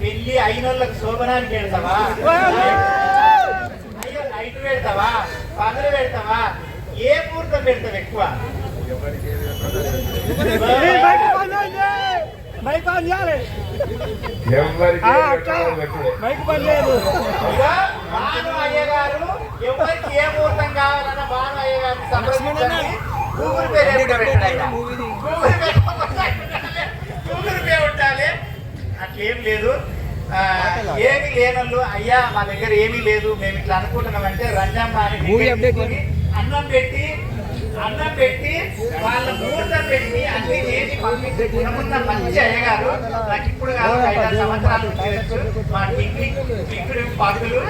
పెళ్ళి అయినోళ్ళకి శోభనానికి పెడతావా అయ్యో నైట్ పెడతావా? పగలు పెడతావా? ఏ ముహూర్తం పెడతావు ఎక్కువ? ఎవరికి భాను ఏ ముహూర్తం కావాలన్న భాను సంప్రదించండి. గూగుల్ పే పే అట్లేం లేదు. ఏమీ లేనోళ్ళు అయ్యా మా దగ్గర ఏమీ లేదు. మేము ఇట్లా అనుకుంటున్నామంటే బాని తీసుకొని అన్నం పెట్టి అన్నం పెట్టి వాళ్ళ ముహూర్తం పెట్టి అన్ని చేసి పంపించి గుణమున్న మంచి అయ్యగారు. నాకు ఇప్పుడు కాదు ఐదారు సంవత్సరాలు మా టిక్కి టిక్కుడు పగులు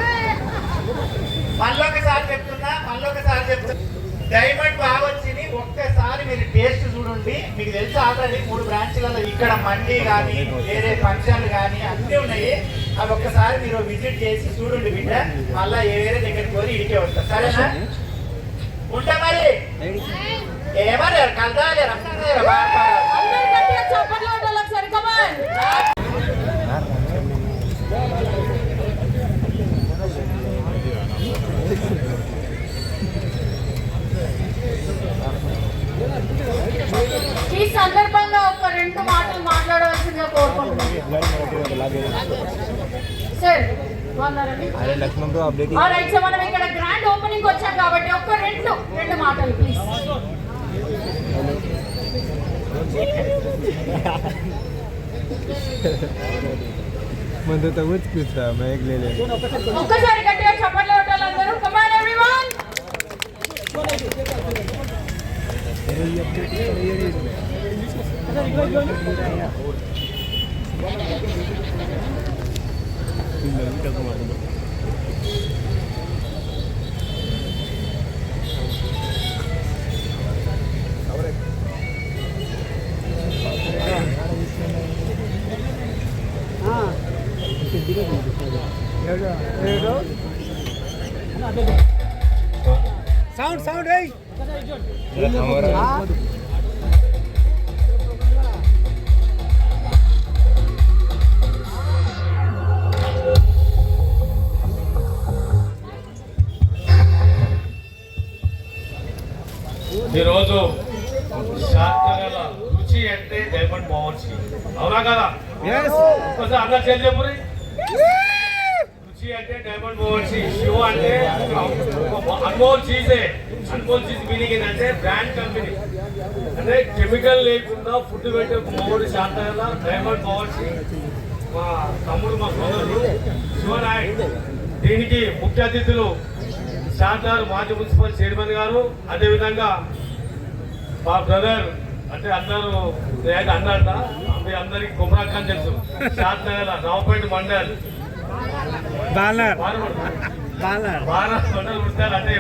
మళ్ళొకసారి చెప్తున్నా మళ్ళొకసారి చెప్తున్నా. డైమండ్ బాగా మీరు టేస్ట్ చూడండి. మీకు తెలుసు ఆల్రెడీ మూడు బ్రాంచ్లలో ఇక్కడ మండి కానీ వేరే ఫంక్షన్లు కానీ అన్నీ ఉన్నాయి. అవి ఒక్కసారి మీరు విజిట్ చేసి చూడండి బిడ్డ. మళ్ళా ఏ వేరే దగ్గరికి పోయి ఇడికే వస్తారు సరేనా? ఉంటా మరి? ఏమన్నారు? కలదాలి చెప్పమన్నారండి అరే Laxman bro update all right so మనం ఇక్కడ గ్రాండ్ ఓపెనింగ్ వచ్చాం కాబట్టి ఒక్క రెండు రెండు మాటలు ప్లీజ్ ముందు తగ్గుతా మైక్ లేదు ఒక్కసారి గట్టిగా చప్పట్లు కొట్టాలి అందరూ come on everyone English Bilmiyorum kazanamadım. Sound sound है రుచి అంటే డైమండ్ బావర్చి అవునా కదా? ఒకసారి అన్న చేసి చెప్పురి. రుచి అంటే డైమండ్ బావర్చి శివ అంటే అన్మోల్ చీజే. అన్మోల్ చీజ్ మీనింగ్ ఏంటంటే బ్రాండ్ కంపెనీ. అంటే కెమికల్ లేకుండా ఫుడ్ పెట్టే మూడు శాతాల డైమండ్ బావర్చి మా తమ్ముడు మా సోదరుడు శివనాయక్. దీనికి ముఖ్య అతిథులు శాంతారు మాజీ మున్సిపల్ చైర్మన్ గారు. అదేవిధంగా మా బ్రదర్ అంటే అందరూ నేను అన్న మీ అందరికి కుమ్రాఖాన్ తెలుసు. షాద్ రావుపేట మండల్. ఉంటారు అంటే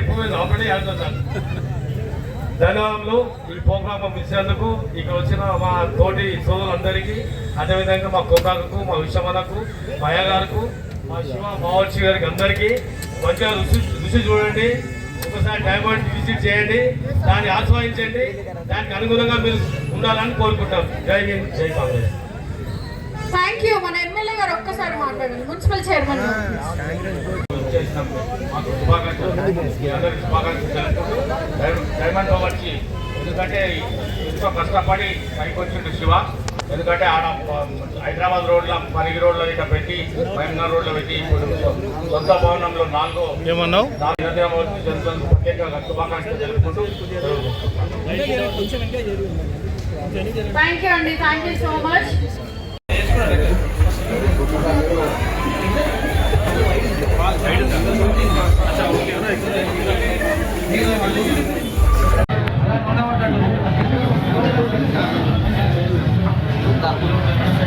ధన్యవాదములు ఈ ప్రోగ్రామ్ పంపించినందుకు ఇక్కడ వచ్చిన మా తోటి సోదరులందరికీ అదేవిధంగా మా కుమ్రాకు మా విషమలకు మా అయ్యగారుకు మా శివ మావర్చి గారికి అందరికీ మంచిగా రుచి రుచి చూడండి. ఒకసారి డైమండ్ విజిట్ చేయండి దాన్ని ఆస్వాదించండి దానికి అనుగుణంగా మీరు ఉండాలని కోరుకుంటాం. జై హింద్ జై కాంగ్రెస్. థ్యాంక్ యూ మన ఎమ్మెల్యే గారు ఒక్కసారి మాట్లాడండి. మున్సిపల్ చైర్మన్ మాకు శుభాకాంక్షలు డైమండ్ వచ్చి ఎందుకంటే ఎంతో కష్టపడి పైకి వచ్చిండు శివ. ఎందుకంటే ఆడ హైదరాబాద్ రోడ్ల పరిగి రోడ్లో ఇట్లా పెట్టి మహమ్నార్ రోడ్లో పెట్టి ఇప్పుడు సొంత భవనంలో నాలుగో ఏమన్నావు? ప్రత్యేకంగా శుభాకాంక్షలు తెలుపుకుంటూ థ్యాంక్ యూ అండి thank you so much Yeah.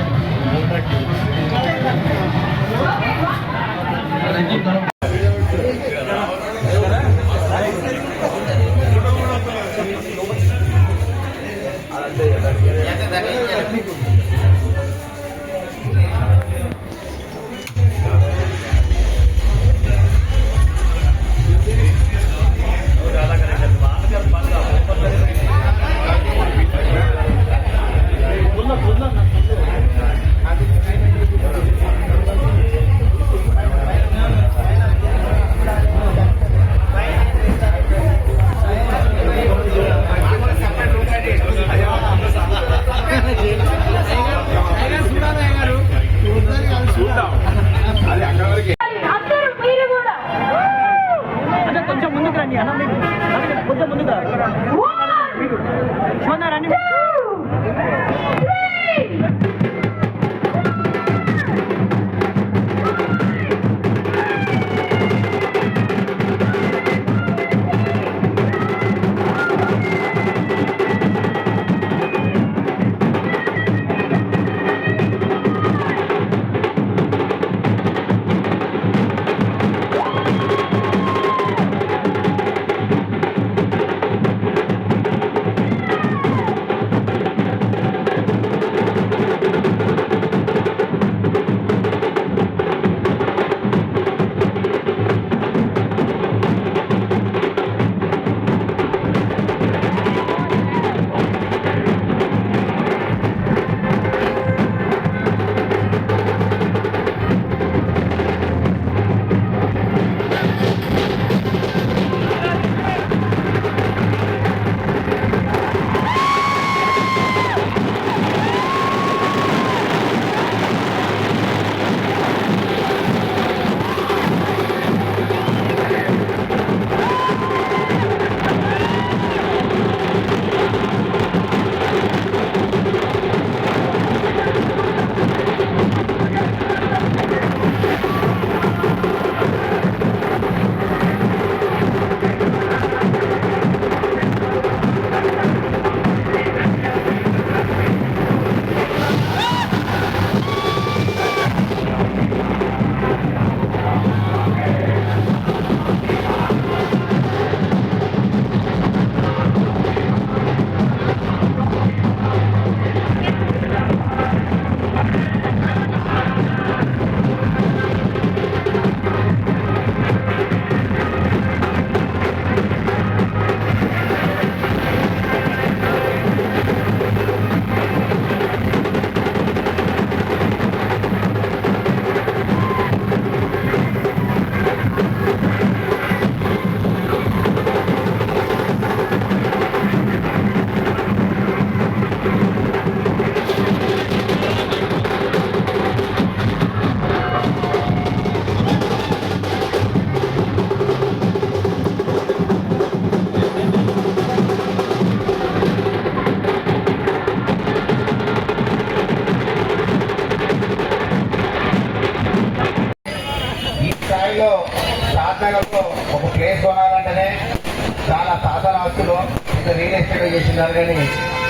Estate కానీ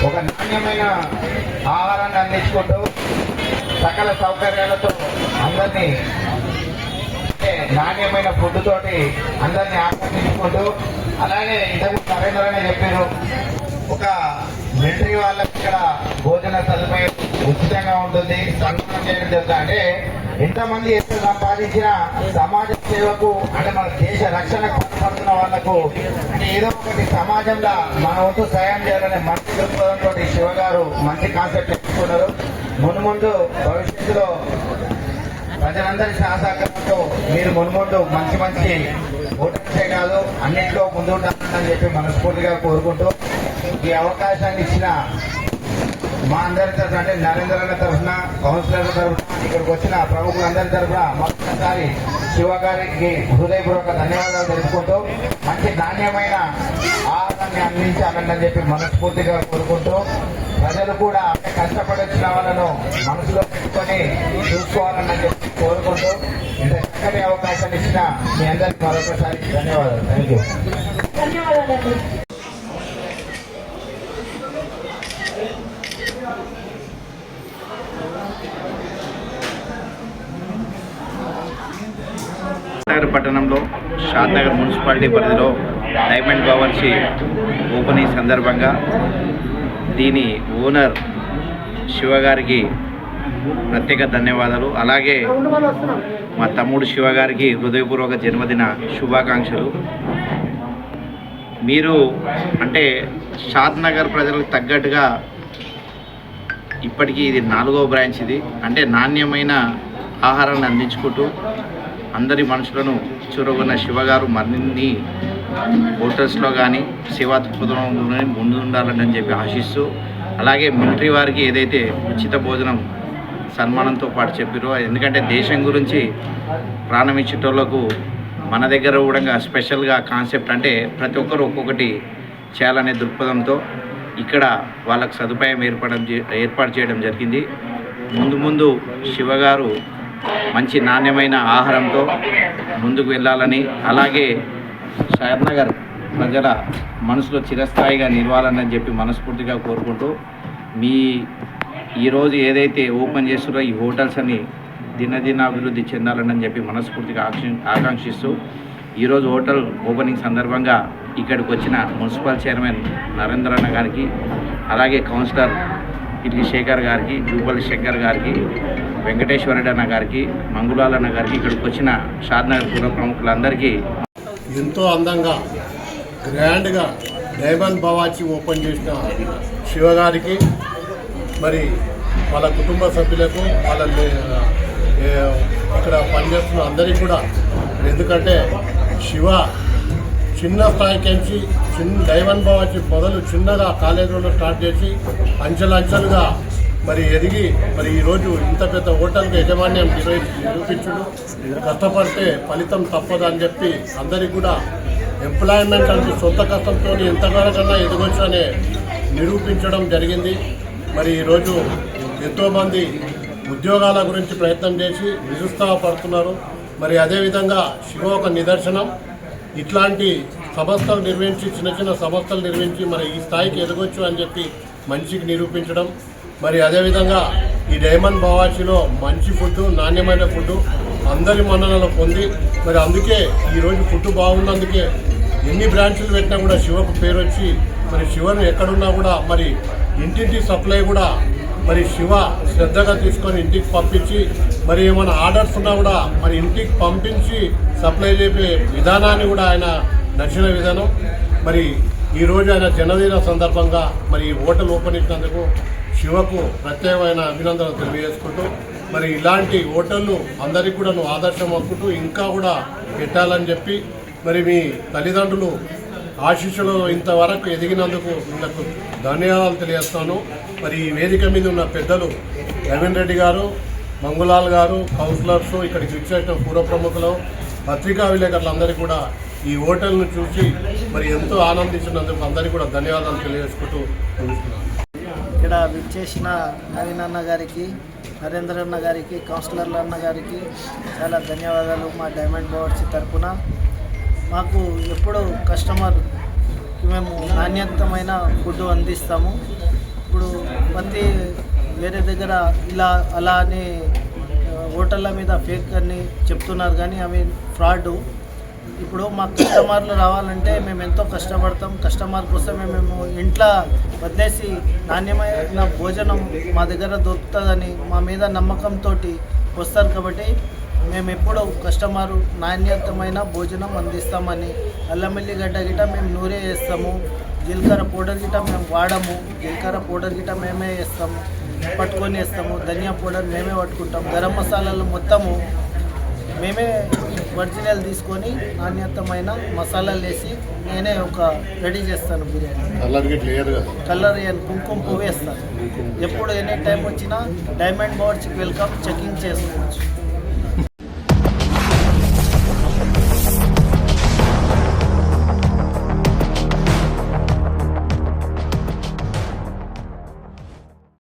ఒక నాణ్యమైన ఆహారాన్ని అందించుకుంటూ సకల సౌకర్యాలతో అందరినీ నాణ్యమైన ఫుడ్ తోటి అందరినీ ఆకర్షించుకుంటూ అలాగే ఇంతకు నరేంద్ర అనే చెప్పారు ఒక మిలిటరీ వాళ్ళకి ఇక్కడ భోజన సదుపాయం ఉచితంగా ఉంటుంది సన్మానం చేయడం జరుగుతుంది. అంటే ఎంతమంది ఎప్పుడు సంపాదించినా సమాజ సేవకు అంటే మన దేశ రక్షణకు పడుతున్న వాళ్ళకు ఏదో ఒకటి సమాజంలో మన వంతు సాయం చేయాలనే మంచి దృక్పథంతో శివ గారు మంచి కాన్సెప్ట్ ఎంచుకున్నారు మునుముందు భవిష్యత్తులో ప్రజలందరి సహసహకారంతో మీరు మున్ముందు మంచి మంచి ఓటర్సే కాదు అన్నింటిలో ముందు ఉండాలని చెప్పి మనస్ఫూర్తిగా కోరుకుంటూ ఈ అవకాశాన్ని ఇచ్చిన మా అందరి తరఫున అంటే నరేంద్ర తరఫున కౌన్సిలర్ తరఫున ఇక్కడికి వచ్చిన ప్రముఖులందరి తరఫున మరొకసారి శివ గారికి హృదయపూర్వక ధన్యవాదాలు తెలుపుకుంటూ మంచి నాణ్యమైన ఆహారాన్ని అందించాలని చెప్పి మనస్ఫూర్తిగా కోరుకుంటూ ప్రజలు కూడా కష్టపడి వచ్చిన వాళ్ళను మనసులో పెట్టుకొని చూసుకోవాలని చెప్పి కోరుకుంటూ ఇంత చక్కటి అవకాశాన్ని ఇచ్చిన మీ అందరికి మరొకసారి ధన్యవాదాలు. థ్యాంక్ యూ ధన్యవాదాలు నగర్ పట్టణంలో షాద్నగర్ మున్సిపాలిటీ పరిధిలో డైమండ్ బావర్చి ఓపెనింగ్ సందర్భంగా దీని ఓనర్ శివ గారికి ప్రత్యేక ధన్యవాదాలు. అలాగే మా తమ్ముడు శివ గారికి హృదయపూర్వక జన్మదిన శుభాకాంక్షలు. మీరు అంటే షాద్ నగర్ ప్రజలకు తగ్గట్టుగా ఇప్పటికీ ఇది నాలుగో బ్రాంచ్ ఇది. అంటే నాణ్యమైన ఆహారాన్ని అందించుకుంటూ అందరి మనుషులను చూరగొన్న శివగారు మరిన్ని హోటల్స్లో కానీ సేవా దృక్పథంలో కానీ ముందు ఉండాలని చెప్పి ఆశిస్తూ అలాగే మిలిటరీ వారికి ఏదైతే ఉచిత భోజనం సన్మానంతో పాటు చెప్పారో ఎందుకంటే దేశం గురించి ప్రాణం ఇచ్చేటోళ్ళకు మన దగ్గర కూడా స్పెషల్గా కాన్సెప్ట్ అంటే ప్రతి ఒక్కరు ఒక్కొక్కటి చేయాలనే దృక్పథంతో ఇక్కడ వాళ్ళకు సదుపాయం ఏర్పడడం చే- ఏర్పాటు చేయడం జరిగింది. ముందు ముందు శివగారు మంచి నాణ్యమైన ఆహారంతో ముందుకు వెళ్ళాలని అలాగే షాద్నగర్ ప్రజల మనసులో చిరస్థాయిగా నిలవాలని చెప్పి మనస్ఫూర్తిగా కోరుకుంటూ మీ ఈరోజు ఏదైతే ఓపెన్ చేస్తున్నారో ఈ హోటల్స్ అని దినదిన అభివృద్ధి చెందాలని చెప్పి మనస్ఫూర్తిగా ఆక్షి- ఆకాంక్షిస్తూ ఈరోజు హోటల్ ఓపెనింగ్ సందర్భంగా ఇక్కడికి వచ్చిన మున్సిపల్ చైర్మన్ నరేంద్రన్న గారికి అలాగే కౌన్సిలర్ ఇల్లి శేఖర్ గారికి జూపల్లి శంకర్ గారికి వెంకటేశ్వర అన్న గారికి మంగుళాల అన్న గారికి ఇక్కడికి వచ్చిన షాద్నగర్ పూర్వ ప్రముఖులందరికీ ఎంతో అందంగా గ్రాండ్గా డైమండ్ భవాచి ఓపెన్ చేసిన శివగారికి మరి వాళ్ళ కుటుంబ సభ్యులకు వాళ్ళ ఇక్కడ పనిచేస్తున్న అందరికీ కూడా ఎందుకంటే శివ చిన్న స్థాయికి నుంచి చిన్న డైమండ్ భవాచి మొదలు చిన్నగా కాలేజీలో స్టార్ట్ చేసి అంచెలంచెలుగా మరి ఎదిగి మరి ఈరోజు ఇంత పెద్ద హోటల్కి యజమాన్యం నిర్వహించి నిరూపించుడు కష్టపడితే ఫలితం తప్పదు అని చెప్పి అందరికీ కూడా ఎంప్లాయ్మెంట్ అంటే సొంత కష్టంతో ఎంతవరకన్నా ఎదగొచ్చు అనే నిరూపించడం జరిగింది. మరి ఈరోజు ఎంతోమంది ఉద్యోగాల గురించి ప్రయత్నం చేసి నిరుత్సాహపడుతున్నారు మరి అదేవిధంగా శివ ఒక నిదర్శనం. ఇట్లాంటి సంస్థలు నిర్వహించి చిన్న చిన్న సంస్థలు నిర్వహించి మరి ఈ స్థాయికి ఎదగొచ్చు అని చెప్పి మనిషికి నిరూపించడం. మరి అదేవిధంగా ఈ డైమండ్ బవాచిలో మంచి ఫుడ్ నాణ్యమైన ఫుడ్ అందరి మన్ననలు పొంది మరి అందుకే ఈరోజు ఫుడ్ బాగున్నందుకే ఎన్ని బ్రాంచులు పెట్టినా కూడా శివకు పేరు వచ్చి మరి శివను ఎక్కడున్నా కూడా మరి ఇంటింటి సప్లై కూడా మరి శివ శ్రద్ధగా తీసుకొని ఇంటికి పంపించి మరి ఏమైనా ఆర్డర్స్ ఉన్నా కూడా మరి ఇంటికి పంపించి సప్లై చేపే విధానాన్ని కూడా ఆయన నచ్చిన విధానం. మరి ఈరోజు ఆయన జన్మదిన సందర్భంగా మరి ఈ హోటల్ ఓపెన్ ఇచ్చినందుకు శివకు ప్రత్యేకమైన అభినందనలు తెలియజేసుకుంటూ మరి ఇలాంటి హోటళ్ళు అందరికీ కూడా నువ్వు ఆదర్శం అనుకుంటూ ఇంకా కూడా పెట్టాలని చెప్పి మరి మీ తల్లిదండ్రులు ఆశీస్సులు ఇంతవరకు ఎదిగినందుకు వీళ్ళకు ధన్యవాదాలు తెలియజేస్తాను. మరి ఈ వేదిక మీద ఉన్న పెద్దలు రవీన్ రెడ్డి గారు మంగులాల్ గారు కౌన్సిలర్స్ ఇక్కడికి విచ్చేసిన పూర్వ ప్రముఖులు పత్రికా విలేకరులందరికీ కూడా ఈ హోటల్ను చూసి మరి ఎంతో ఆనందించినందుకు అందరికీ కూడా ధన్యవాదాలు తెలియజేసుకుంటూ చూస్తున్నాను ఇక్కడ విచ్చేసిన నవీన్ అన్న గారికి నరేంద్ర అన్న గారికి కౌన్సిలర్ల అన్న గారికి చాలా ధన్యవాదాలు మా డైమండ్ బవర్స్ తరపున. మాకు ఎప్పుడు కస్టమర్ మేము నాణ్యతమైన ఫుడ్ అందిస్తాము. ఇప్పుడు ప్రతి వేరే దగ్గర ఇలా అలా అని హోటళ్ళ మీద ఫేక్ అని చెప్తున్నారు కానీ అవి ఫ్రాడ్. ఇప్పుడు మా కస్టమర్లు రావాలంటే మేము ఎంతో కష్టపడతాం. కస్టమర్ కోసమే మేము ఇంట్లో వదిలేసి నాణ్యమైన భోజనం మా దగ్గర దొరుకుతుందని మా మీద నమ్మకంతో వస్తారు కాబట్టి మేము ఎప్పుడూ కస్టమర్ నాణ్యతమైన భోజనం అందిస్తామని అల్లం గడ్డ గిట మేము నూరే వేస్తాము. జీలకర్ర పౌడర్ గిట మేము వాడము. జీలకర్ర పౌడర్ గిట మేమే వేస్తాము. పట్టుకొని వేస్తాము. ధనియా పౌడర్ మేమే పట్టుకుంటాం. గరం మసాలాలు మొత్తము మేమే ఒరిజినల్ తీసుకొని నాణ్యతమైన మసాలాలు వేసి నేనే ఒక రెడీ చేస్తాను బిర్యానీ. కలర్ కుంకుమ పువ్వు వేస్తాను. ఎప్పుడు ఎనీ టైం వచ్చినా డైమండ్ బోర్డ్స్కి వెల్కమ్ చెకింగ్ చేసుకోవచ్చు.